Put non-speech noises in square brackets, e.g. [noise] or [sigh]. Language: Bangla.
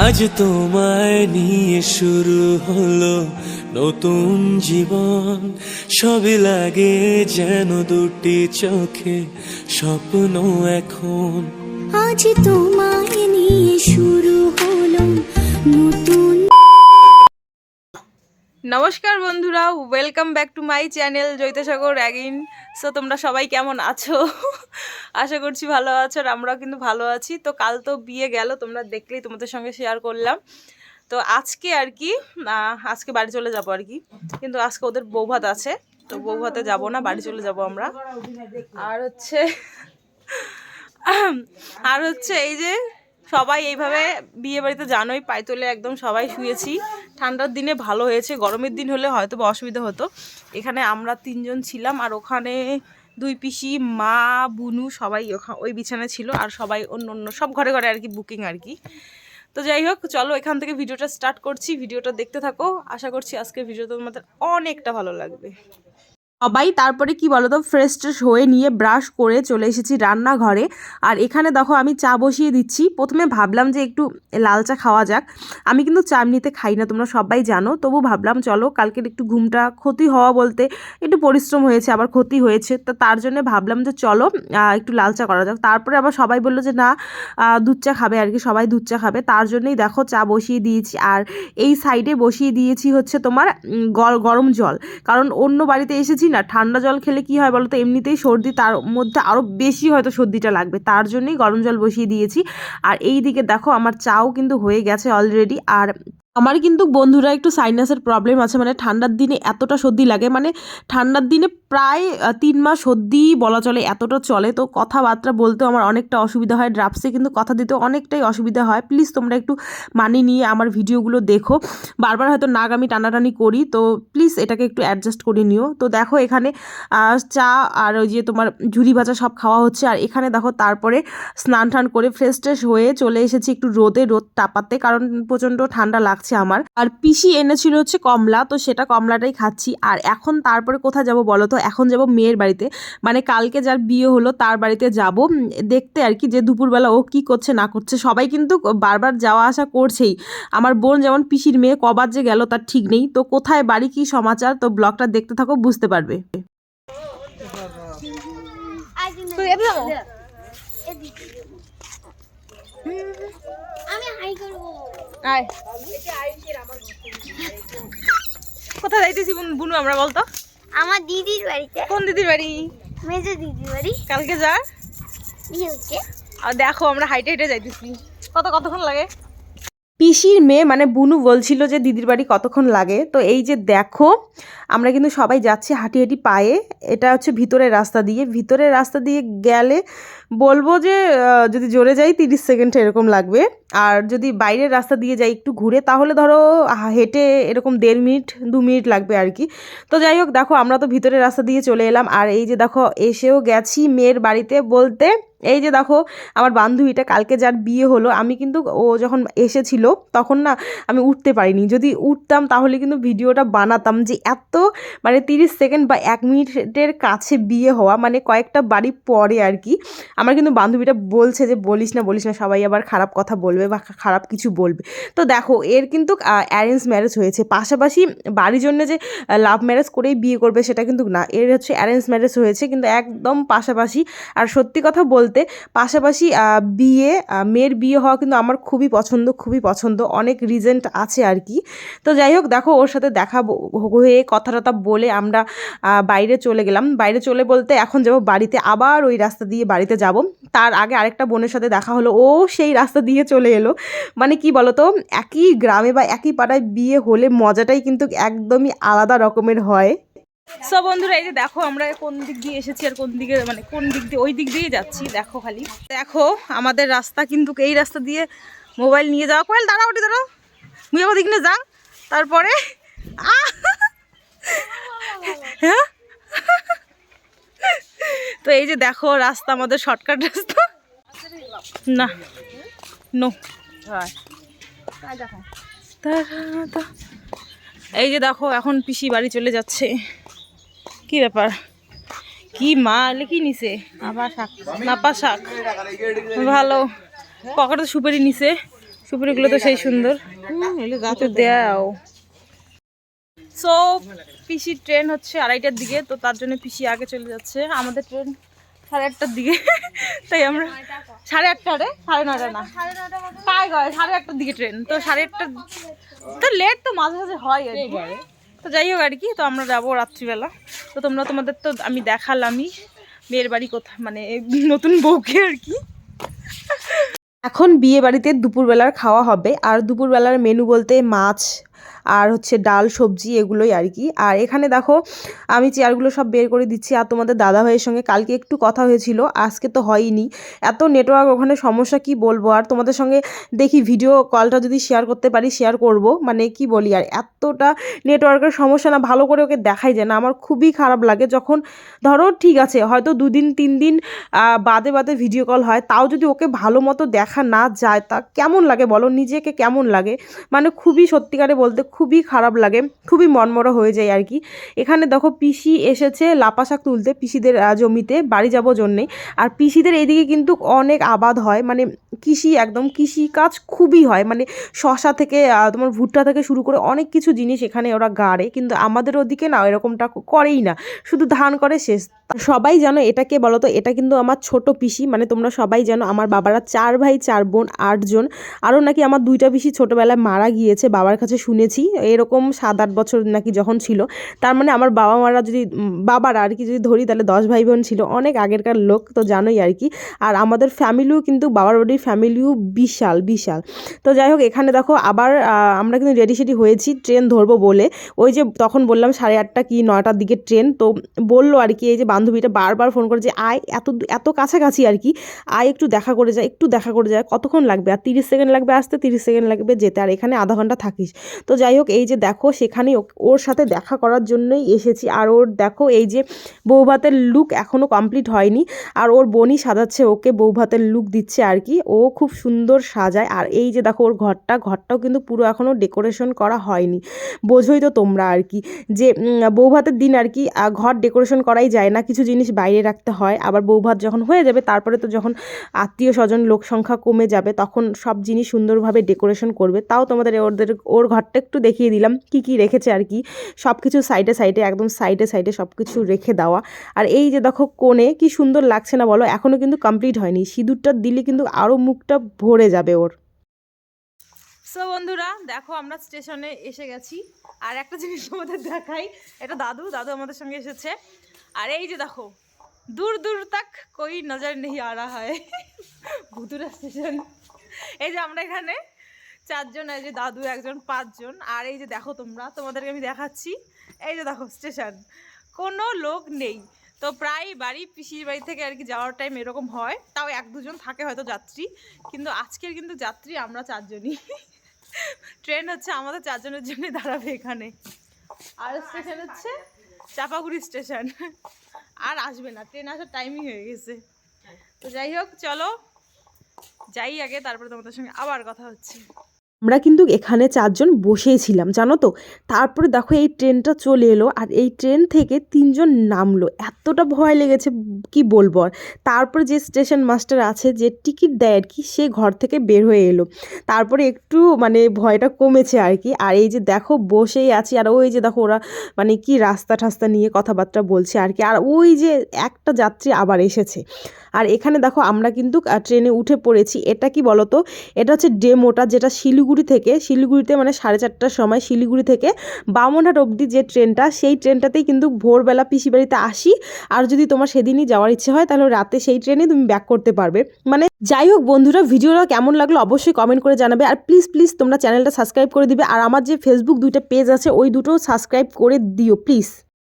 আজ তোমায় নিয়ে শুরু হলো নতুন জীবন। সবই লাগে যেন দুটি চোখে স্বপ্ন এখন। আজ তোমায় নিয়ে শুরু হলো নতুন নমস্কার বন্ধুরা welcome back to my channel জৈতসাগর again so তোমরা সবাই কেমন আছো? আশা করছি ভালো আছো আর আমরাও কিন্তু ভালো আছি। তো কাল তো বিয়ে গেল, তোমরা দেখলেই তোমাদের সঙ্গে শেয়ার করলাম। তো আজকে আর কি আজকে বাড়ি চলে যাব আর কি। কিন্তু আজকে ওদের বৌভাত আছে, তো বৌভাতে যাব না, বাড়ি চলে যাব আমরা। আর হচ্ছে আর হচ্ছে এই যে সবাই এইভাবে বিয়ে বাড়িতে জানোই পায়ে তোলে একদম সবাই শুয়েছি। ঠান্ডার দিনে ভালো হয়েছে, গরমের দিন হলে হয়তো বা অসুবিধা হতো। এখানে আমরা তিনজন ছিলাম আর ওখানে দুই পিসি, মা, বুনু সবাই ওই বিছানায় ছিল আর সবাই অন্য অন্য, সব ঘরে ঘরে আর কি বুকিং আর কি। তো যাই হোক, চলো এখান থেকে ভিডিওটা স্টার্ট করছি। ভিডিওটা দেখতে থাকো। আশা করছি আজকের ভিডিও তোমাদের অনেকটা ভালো লাগবে। সবাই তারপরে কি বলতো ফ্রেশ ট্রেশ হয়ে নিয়ে ব্রাশ করে চলে এসেছি রান্নাঘরে। আর এখানে দেখো আমি চা বসিয়ে দিচ্ছি। প্রথমে ভাবলাম যে একটু লাল চা খাওয়া যাক। আমি কিন্তু চা এমনিতে খাই না, তোমরা সবাই জানো। তবু ভাবলাম চলো, কালকের একটু ঘুমটা ক্ষতি হওয়া বলতে একটু পরিশ্রম হয়েছে, আবার ক্ষতি হয়েছে। তো তার জন্য ভাবলাম যে চলো একটু লাল চা করা যাক। তারপরে আবার সবাই বলল যে না দুধ চা খাবে আর কি, সবাই দুধ চা খাবে। তার জন্যই দেখো চা বসিয়ে দিয়েছি। আর এই সাইডে বসিয়ে দিয়েছি হচ্ছে তোমার গরম জল। কারণ অন্য বাড়িতে এসেছি না, ঠান্ডা জল খেলে কি হয় বলো তো এমনিতেই সর্দি তার মধ্যে আরও বেশি হয়তো সর্দিটা লাগবে। তার জন্যই গরম জল বসিয়ে দিয়েছি। আর এই দিকে দেখো, আমার চাও কিন্তু হয়ে গেছে অলরেডি আর আমার কিন্তু বন্ধুরা একটু সাইনাসের প্রবলেম আছে মানে ঠান্ডার দিনে এতটা সর্দি লাগে মানে ঠান্ডার দিনে প্রায় তিন মাস সর্দি বলা চলে, এতটা চলে। তো কথাবার্তা বলতেও আমার অনেকটা অসুবিধা হয় ড্রাফসে কিন্তু কথা দিতেও অনেকটাই অসুবিধা হয়। প্লিজ তোমরা একটু মানিয়ে নিয়ে আমার ভিডিওগুলো দেখো। বারবার হয়তো নাক আমি টানাটানি করি, তো প্লিজ এটাকে একটু অ্যাডজাস্ট করে নিও। তো দেখো এখানে চা আর ওই যে তোমার ঝুরি ভাজা সব খাওয়া হচ্ছে। আর এখানে দেখো তারপরে স্নান টান করে ফ্রেশ ট্রেশ হয়ে চলে এসেছি একটু রোদে, রোদ টাপাতে কারণ প্রচণ্ড ঠান্ডা লাগছে। আমার। আর পিসি এনেছিল হচ্ছে কমলা, তো সেটা কমলাটাই খাচ্ছি। আর এখন তারপরে কোথায় যাব বলো তো? এখন যাব মেয়ের বাড়িতে। মানে কালকে যার বিয়ে হলো তার বাড়িতে যাব। দেখতে আর কি যে দুপুরবেলা ও কি করছে, না করছে। সবাই কিন্তু বারবার যাওয়া আসা করছেই। আমার বোন যেমন পিসির মেয়ে, কবার যে গেল তার ঠিক নেই। তো কোথায় বাড়ি কি সমাচার? তো ব্লগটা দেখতে থাকো, বুঝতে পারবে। আমি হাই করব। আয়। কোথায় যাইতেছি বুনু আমরা বলতো? আমার দিদির বাড়িতে। কোন দিদির বাড়ি? মেজো দিদির বাড়ি। কালকে যা বিয়ে হচ্ছে। আর দেখো আমরা হাইটে হাইটে যাইতেছি। কত কতক্ষণ লাগে? পিসির মেয়ে মানে বুনু বলছিল যে, দিদির বাড়ি কতক্ষণ লাগে? তো এই যে দেখো, আমরা কিন্তু সবাই যাচ্ছি হাঁটি হাঁটি পায়ে। এটা হচ্ছে ভিতরের রাস্তা দিয়ে। ভিতরের রাস্তা দিয়ে গেলে বলব যে যদি জোরে যাই, তিরিশ সেকেন্ড এরকম লাগবে। আর যদি বাইরের রাস্তা দিয়ে যাই একটু ঘুরে, তাহলে ধরো হেঁটে এরকম দেড় মিনিট, দু মিনিট লাগবে আর কি। তো যাই হোক, দেখো, আমরা তো ভিতরের রাস্তা দিয়ে চলে এলাম। আর এই যে দেখো, এসেও গেছি মেয়ের বাড়িতে বলতে। এই যে দেখো, আমার বান্ধবীটা কালকে যার বিয়ে হলো, আমি কিন্তু ও যখন এসেছিল, তখন না আমি উঠতে পারিনি। যদি উঠতাম, তাহলে কিন্তু ভিডিওটা বানাতাম যে এত মানে তিরিশ সেকেন্ড বা এক মিনিটের কাছে বিয়ে হওয়া মানে কয়েকটা বাড়ি পরে আর কি। আমার কিন্তু বান্ধবীটা বলছে যে, বলিস না বলিস না, সবাই আবার খারাপ কথা বলবে বা খারাপ কিছু বলবে। তো দেখো, এর কিন্তু অ্যারেঞ্জ ম্যারেজ হয়েছে। পাশাপাশি বাড়ির জন্য যে লাভ ম্যারেজ করেই বিয়ে করবে, সেটা কিন্তু না। এর হচ্ছে অ্যারেঞ্জ ম্যারেজ হয়েছে, কিন্তু একদম পাশাপাশি, আর সত্যি কথা বলতে পাশাপাশি বিয়ে মেয়ের বিয়ে হওয়া কিন্তু আমার খুবই পছন্দ খুবই পছন্দ। অনেক রিজেন্ট আছে আর কি। তো যাই হোক, দেখো ওর সাথে দেখা হয়ে কথা টথা বলে আমরা বাইরে চলে গেলাম। বাইরে চলে বলতে এখন যাব বাড়িতে, আবার ওই রাস্তা দিয়ে বাড়িতে যাব। তার আগে আরেকটা বোনের সাথে দেখা হলো, ও সেই রাস্তা দিয়ে চলে এলো। মানে কি বলতো, একই গ্রামে বা একই পাড়ায় বিয়ে হলে মজাটাই কিন্তু একদমই আলাদা রকমের হয়। সো বন্ধুরা এই যে দেখো আমরা কোন দিক দিয়ে এসেছি আর কোন দিকে মানে কোন দিক দিয়ে ওই দিক দিয়ে যাচ্ছি দেখো খালি। দেখো আমাদের রাস্তা কিন্তু এই রাস্তা দিয়ে মোবাইল নিয়ে যাওয়া। কোয়েল দাঁড়াও ওটি দাঁড়াও। মুই আবার দিকে যা। তারপরে হ্যাঁ? তো এই যে দেখো রাস্তা আমাদের শর্টকাট রাস্তা। না নো। এই যে দেখো এখন পিসি বাড়ি চলে যাচ্ছে। কি ব্যাপার? কি মা কি নিছে? আবার শাক, নাপা শাক। ভালো। পকেটে সুপারি নিছে। সুপুরিগুলো তো সেই সুন্দর। দেও সো পিসির ট্রেন হচ্ছে আড়াইটার দিকে, তো তার জন্য পিসি আগে চলে যাচ্ছে। আমাদের ট্রেন সাড়ে আটটার দিকে। তাই আমরা সাড়ে আটটা রে সাড়ে নয়টা না। তাই গয়, সাড়ে আটটার দিকে ট্রেন। তো সাড়ে আটটা তো লেট তো মাঝে মাঝে হয় আর। তো যাই হোক আর কি, তো আমরা যাব রাত্রিবেলা। তো তোমরা তোমাদের তো আমি দেখালামই, মেয়ের বাড়ি কোথা মানে নতুন বউকে আর কি। এখন বিয়ে বাড়িতে দুপুরবেলার খাওয়া হবে, আর দুপুরবেলার মেনু বলতে মাছ আর হচ্ছে ডাল, সবজি এগুলোই আর কি। আর এখানে দেখো, আমি চেয়ারগুলো সব বের করে দিচ্ছি। আর তোমাদের দাদা ভাইয়ের সঙ্গে কালকে একটু কথা হয়েছিল, আজকে তো হয়নি এত নেটওয়ার্ক ওখানে সমস্যা কি বলব? আর তোমাদের সঙ্গে দেখি ভিডিও কলটা যদি শেয়ার করতে পারি শেয়ার করব। মানে কি বলি, আর এতটা নেটওয়ার্কের সমস্যা না, ভালো করে ওকে দেখাই যায় না। আমার খুবই খারাপ লাগে যখন, ধরো ঠিক আছে, হয়তো দুদিন তিন দিন বাদে বাদে ভিডিও কল হয়। তাও যদি ওকে ভালো মতো দেখা না যায়, তা কেমন লাগে বলো? নিজেকে কেমন লাগে? মানে খুবই সত্যিকারে বলতে খুবই খারাপ লাগে, খুবই মনমরা হয়ে যায় আর কি। এখানে দেখো পিসি এসেছে লাপা শাক তুলতে, পিসিদের জমিতে, বাড়ি যাব জন্যে। আর পিসিদের এইদিকে কিন্তু অনেক আবাদ হয় মানে কৃষি, একদম কৃষি কাজ খুবই হয়। মানে শশা থেকে তোমার ভুট্টা থেকে শুরু করে অনেক কিছু জিনিস এখানে ওরা গাড়ে, কিন্তু আমাদের ওদিকে না, এরকমটা করেই না। শুধু ধান করে শেষ। সবাই জানো এটাকে বলো তো এটা কিন্তু আমার ছোট পিসি মানে তোমরা সবাই জানো আমার বাবারা চার ভাই, চার বোন, আটজন। আরও নাকি আমার দুইটা পিসি ছোটোবেলায় মারা গিয়েছে বাবার কাছে শুনেছি, এরকম সাত আট বছর নাকি যখন ছিল, তার মানে আমার বাবা মারা যদি, বাবারা আর কি যদি ধরি, তাহলে দশ ভাই বোন ছিল, অনেক আগেরকার লোক তো জানোই আর কি। আর আমাদের ফ্যামিলিও কিন্তু, বাবার বাড়ির ফ্যামিলিও বিশাল বিশাল। তো যাই হোক, এখানে দেখো, আবার আমরা কিন্তু রেডি সেডি হয়েছি ট্রেন ধরবো বলে। ওই যে তখন বললাম সাড়ে আটটা কি নয়টার দিকে ট্রেন তো বলল আর কি, এই যে বান্ধবীটা বারবার ফোন করে যে আয়, এত এত কাছাকাছি আর কি, আয় একটু দেখা করে যায় একটু দেখা করে যায় কতক্ষণ লাগবে? আর তিরিশ সেকেন্ড লাগবে আসতে, তিরিশ সেকেন্ড লাগবে যেতে, আর এখানে আধা ঘণ্টা থাকিস। তো যাই হোক এই যে দেখো সেখানে ওর সাথে দেখা করার জন্যই এসেছি। আর ওর দেখো এই যে বউ ভাতের লুক এখনও কমপ্লিট হয়নি। আর ওর বোনই সাজাচ্ছে ওকে বউ ভাতের লুক দিচ্ছে আর কি। ও খুব সুন্দর সাজায়। আর এই যে দেখো ওর ঘরটা ঘরটাও কিন্তু পুরো এখনও ডেকোরেশন করা হয়নি। বোঝোই তো তোমরা আর কি যে উম, বউ ভাতের দিন আর কি ঘর ডেকোরেশন করাই যায় না। কিছু জিনিস বাইরে রাখতে হয়। আবার বউ ভাত যখন হয়ে যাবে তারপরে তো যখন আত্মীয় স্বজন লোক সংখ্যা কমে যাবে তখন সব জিনিস সুন্দরভাবে ডেকোরেশন করবে। তাও তোমাদের ওদের ওর ঘরটা একটু দেখিয়ে দিলাম, কি কি রেখেছে আর কি। সব কিছু সাইডে সাইডে একদম সাইডে সাইডে সব কিছু রেখে দেওয়া। আর এই যে দেখো কোণে, কি সুন্দর লাগছে না বলো? এখনও কিন্তু কমপ্লিট হয়নি। সিঁদুরটা দিলে কিন্তু আরও মুখটা ভরে যাবে ওর। সো বন্ধুরা, দেখো আমরা স্টেশনে এসে গেছি। আর একটা জিনিস আমাদের দেখাই, এটা দাদু দাদু আমাদের সঙ্গে এসেছে। আর এই যে দেখো, দূর দূর তাক কই নজর নেই আরা হয়। [laughs] ভুতুরা স্টেশন এই যে আমরা এখানে চারজন, এই যে দাদু একজন, পাঁচজন। আর এই যে দেখো তোমরা, তোমাদেরকে আমি দেখাচ্ছি। এই যে দেখো স্টেশন, কোনো লোক নেই। তো প্রায় বাড়ি, পিসির বাড়ি থেকে আর কি যাওয়ার টাইম এরকম হয়। তাও এক দুজন থাকে হয়তো যাত্রী, কিন্তু আজকের কিন্তু যাত্রী আমরা চারজনই। ট্রেন হচ্ছে আমাদের চারজনের জন্য দাঁড়াবে এখানে। আর স্টেশন হচ্ছে চাপাগুড়ি স্টেশন আর আসবে না ট্রেন আসার টাইমিং হয়ে গেছে। তো যাই হোক, চলো। যাই আগে তারপরে তোমাদের সঙ্গে আবার কথা হচ্ছে। আমরা কিন্তু এখানে চারজন বসেই ছিলাম, জানো তো? তারপরে দেখো এই ট্রেনটা চলে এলো আর এই ট্রেন থেকে তিনজন নামলো। এতটা ভয় লেগেছে, কি বলব আর? তারপরে যে স্টেশন মাস্টার আছে, যে টিকিট দেয় আর কি, সে ঘর থেকে বের হয়ে এলো। তারপরে একটু মানে ভয়টা কমেছে আর কি। আর এই যে দেখো, বসেই আছি আর ওই যে দেখো ওরা মানে কি রাস্তা ঠাস্তা নিয়ে কথাবার্তা বলছে আর কি। আর ওই যে একটা যাত্রী আবার এসেছে। আর এখানে দেখো আমরা কিন্তু ট্রেনে উঠে পড়েছি। এটা কি বলতো? এটা হচ্ছে ডেমোটা, যেটা শিলিগুড়ি থেকে, শিলিগুড়িতে মানে সাড়ে চারটার সময় শিলিগুড়ি থেকে বামনহাট অবধি যে ট্রেনটা, সেই ট্রেনটাতেই কিন্তু ভোরবেলা পিসি বাড়িতে আসি। আর যদি তোমার সেদিনই যাওয়ার ইচ্ছে হয়, তাহলে রাতে সেই ট্রেনে তুমি ব্যাক করতে পারবে। মানে যাই হোক বন্ধুরা, ভিডিওটা কেমন লাগল অবশ্যই কমেন্ট করে জানাবে। আর প্লিজ প্লিজ তোমরা চ্যানেলটা সাবস্ক্রাইব করে দিবে। আর আমার যে ফেসবুক দুইটা পেজ আছে, ওই দুটো সাবস্ক্রাইব করে দিও প্লিজ